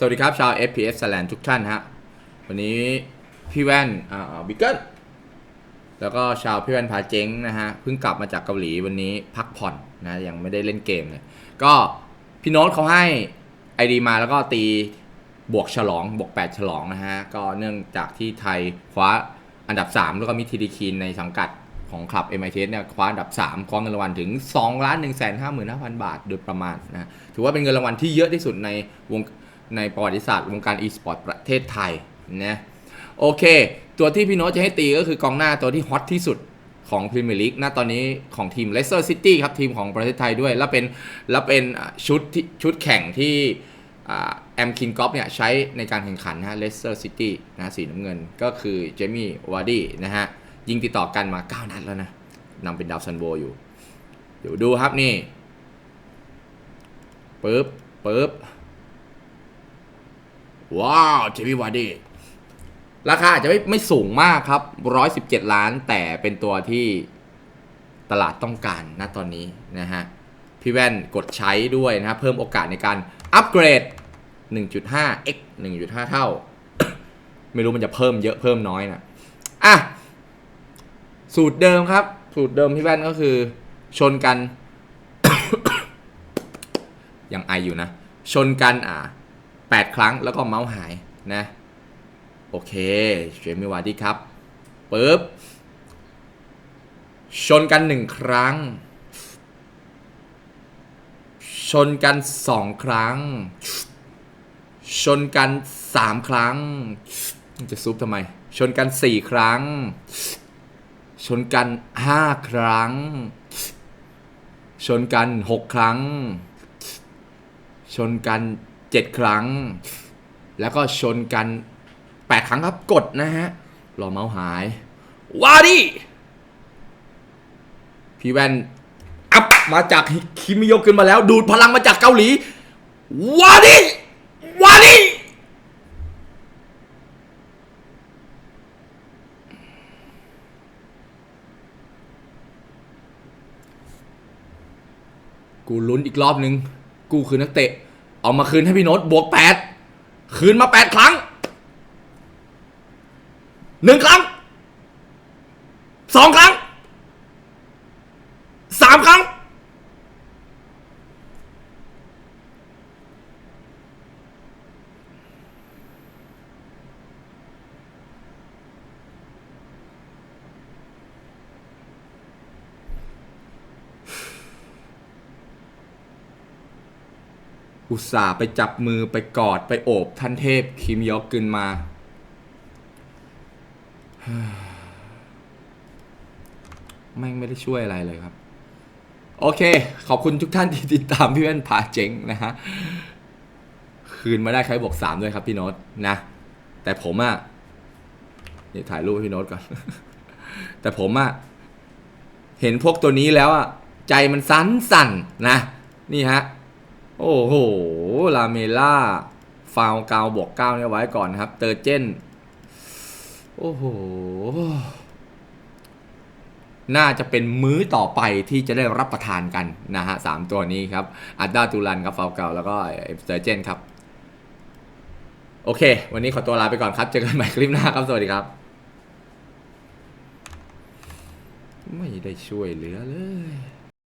สวัสดีครับ ชาว FPS แลนทุกท่านฮะ วันนี้พี่แว่นอ่าบิ๊กเกิลแล้วก็ชาวพี่แว่นพาเจ๊งนะฮะ เพิ่งกลับมาจากเกาหลีวันนี้พักผ่อนนะ ยังไม่ได้เล่นเกมเลย ก็พี่โน้ตเขาให้ไอดีมาแล้วก็ตีบวกฉลอง บวก 8 ฉลองนะฮะ ก็เนื่องจากที่ไทยคว้าอันดับ 3 แล้วก็มิทีดีคีนในสังกัดของคลับ m i t เนี่ยคว้าอันดับ 3 คว้าเงินรางวัลถึง2ล้าน1 5 5 0 0 0 บาท โดยประมาณนะถือว่าเป็นเงินรางวัลที่เยอะที่สุดในวง ในประวัติศาสตร์วงการ e-sport ประเทศไทยนะโอเค ตัวที่พี่โน้ตจะให้ตีก็คือกองหน้าตัวที่ฮอตที่สุดของพรีเมียร์ลีกณตอนนี้ของทีมเลสเตอร์ซิตี้ครับ ทีมของประเทศไทยด้วย แล้วเป็นแล้วเป็นชุดที่ชุดแข่งที่แอมคินกอฟเนี่ยใช้ในการแข่งขันนะเลสเตอร์ซิตี้นะสีน้ำเงินก็คือเจมี่วาร์ดี้นะฮะ ยิงติดต่อกันมา 9 นัดแล้วนะนำเป็นดาวซันโวอยู่ เดี๋ยวดูครับนี่ปึ๊บปึ๊บ ว้าวเจมี่วาร์ดีราคาอาจจะไม่ไม่สูงมากครับ 117 ล้าน แต่เป็นตัวที่ตลาดต้องการนะตอนนี้นะฮะ พี่แว่นกดใช้ด้วยนะฮะเพิ่มโอกาสในการอัปเกรด 1.5 x 1.5 เท่า ไม่รู้มันจะเพิ่มเยอะเพิ่มน้อยนะอะ สูตรเดิมครับ สูตรเดิมพี่แว่นก็คือ ชนกัน ยังไออยู่นะ ชนกันอ่า 8 ครั้งแล้วก็เมาส์หายนะ โอเคเจมี่วาร์ดี้ครับปึ๊บชนกันหนึ่งครั้ง ชนกันสองครั้ง ชนกันสามครั้ง จะซุปทำไม ชนกันสี่ครั้ง ชนกันห้าครั้ง ชนกันหกครั้ง ชนกัน เจ็ดครั้ง แล้วก็ชนกันแปดครั้งครับกดนะฮะรอเมาส์หาย วาดิพี่แว่น อัพมาจากคิมิโยขึ้นมาแล้ว ดูดพลังมาจากเกาหลี วาดิวาดิกูลุ้นอีกรอบนึง กูคือนักเตะ เอามาคืนให้พี่โน้ตบวกแปดคืนมาแปดครั้งหนึ่งครั้งสองครั้งสามครั้ง อุตส่าห์ไปจับมือไปกอดไปโอบท่านเทพคิมยอกกึนมา แม่งไม่ได้ช่วยอะไรเลยครับ โอเค ขอบคุณทุกท่านที่ติดตามพี่แว่นพาเจ๋งนะฮะ คืนมาได้ใครบอกสามด้วยครับพี่โน้ตนะ แต่ผมอะเดี๋ยวถ่ายรูปให้พี่โน้ตก่อน แต่ผมอะเห็นพวกตัวนี้แล้วอะใจมันสั่นสั่นนะ นี่ฮะ โอ้โห ลาเมล่า ฟาวกาวบวกเก้าเนี่ยไว้ก่อนนะครับ เตอร์เจน โอ้โห น่าจะเป็นมื้อต่อไปที่จะได้รับประทานกันนะฮะสามตัวนี้ครับ อัดดาตูรันครับฟาวเกาแล้วก็เตอร์เจนครับ โอเค วันนี้ขอตัวลาไปก่อนครับ เจอกันใหม่คลิปหน้าครับ สวัสดีครับ ไม่ได้ช่วยเหลือเลย